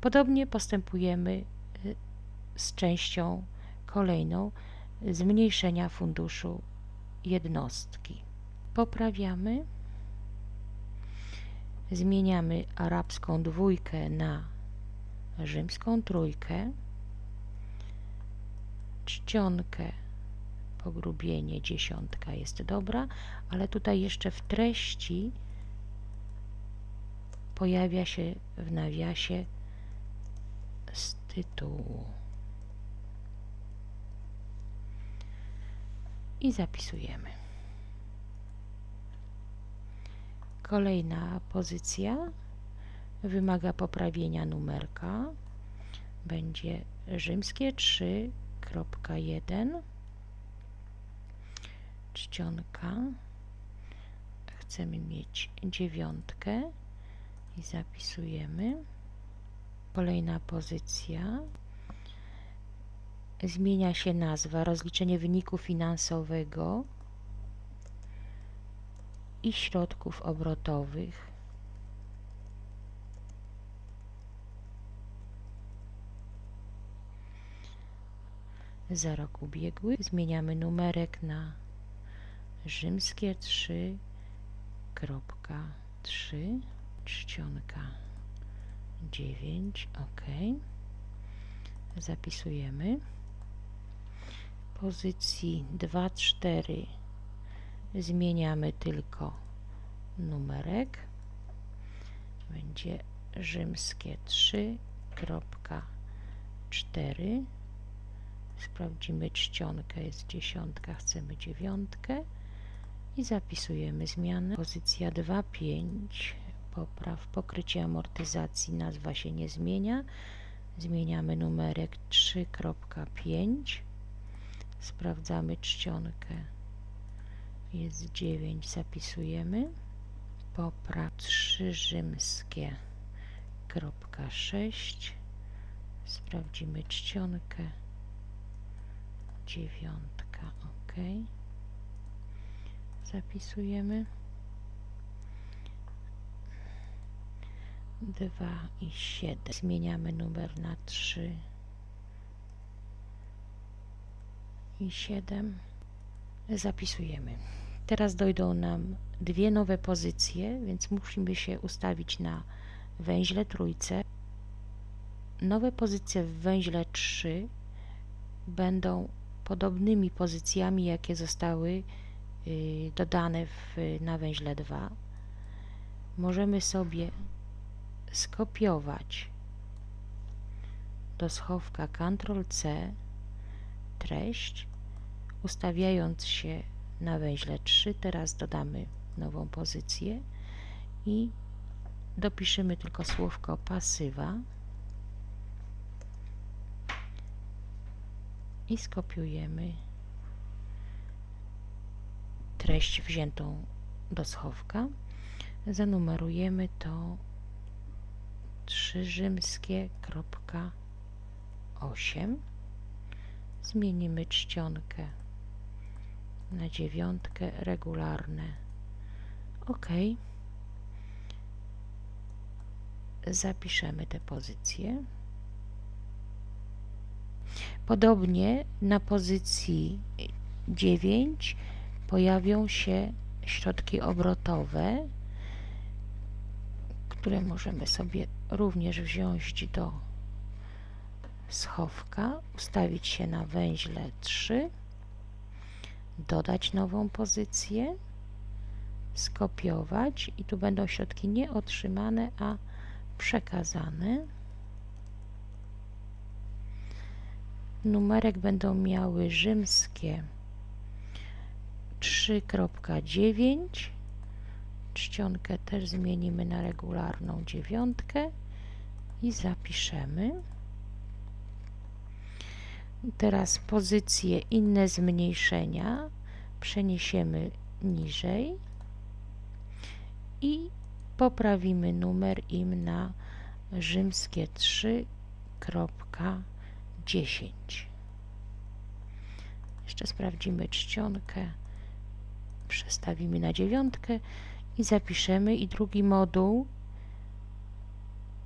Podobnie postępujemy y, z częścią kolejną zmniejszenia funduszu jednostki. Poprawiamy, zmieniamy arabską dwójkę na rzymską trójkę, czcionkę, pogrubienie, dziesiątka jest dobra, ale tutaj jeszcze w treści pojawia się w nawiasie tytułu. I zapisujemy. Kolejna pozycja wymaga poprawienia numerka. Będzie rzymskie 3.1 czcionka. Chcemy mieć dziewiątkę i zapisujemy. Kolejna pozycja. Zmienia się nazwa rozliczenie wyniku finansowego i środków obrotowych. Za rok ubiegły zmieniamy numerek na rzymskie 3.3 czcionka 9 ok zapisujemy. Pozycji 2 4 zmieniamy tylko numerek. Będzie rzymskie 3.4 sprawdzimy czcionkę jest dziesiątka chcemy dziewiątkę. I zapisujemy zmianę. Pozycja 2 5 popraw pokrycie amortyzacji nazwa się nie zmienia. Zmieniamy numerek 3.5 sprawdzamy czcionkę. Jest 9 zapisujemy. Popraw 3 rzymskie. kropka 6 sprawdzimy czcionkę. Dziewiątka ok. Zapisujemy 2 i 7 zmieniamy numer na 3 i 7 zapisujemy. Teraz dojdą nam dwie nowe pozycje więc musimy się ustawić na węźle trójce. Nowe pozycje w węźle 3 będą podobnymi pozycjami jakie zostały y, dodane w, na węźle 2 możemy sobie skopiować do schowka Ctrl-C treść, ustawiając się na węźle 3. Teraz dodamy nową pozycję i dopiszemy tylko słówko pasywa i skopiujemy treść wziętą do schowka. Zanumerujemy to 3 rzymskie kropka 8 zmienimy czcionkę na dziewiątkę regularne. Ok zapiszemy te pozycje. Podobnie na pozycji 9 pojawią się środki obrotowe które możemy sobie również wziąć do schowka, ustawić się na węźle 3, dodać nową pozycję, skopiować i tu będą środki nie otrzymane, a przekazane. Numerek będą miały rzymskie 3.9 czcionkę też zmienimy na regularną dziewiątkę i zapiszemy. Teraz pozycję inne zmniejszenia przeniesiemy niżej i poprawimy numer im na rzymskie 3.10. Jeszcze sprawdzimy czcionkę, przestawimy na dziewiątkę i zapiszemy i drugi moduł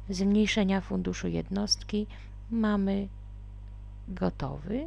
zmniejszenia funduszu jednostki mamy gotowy.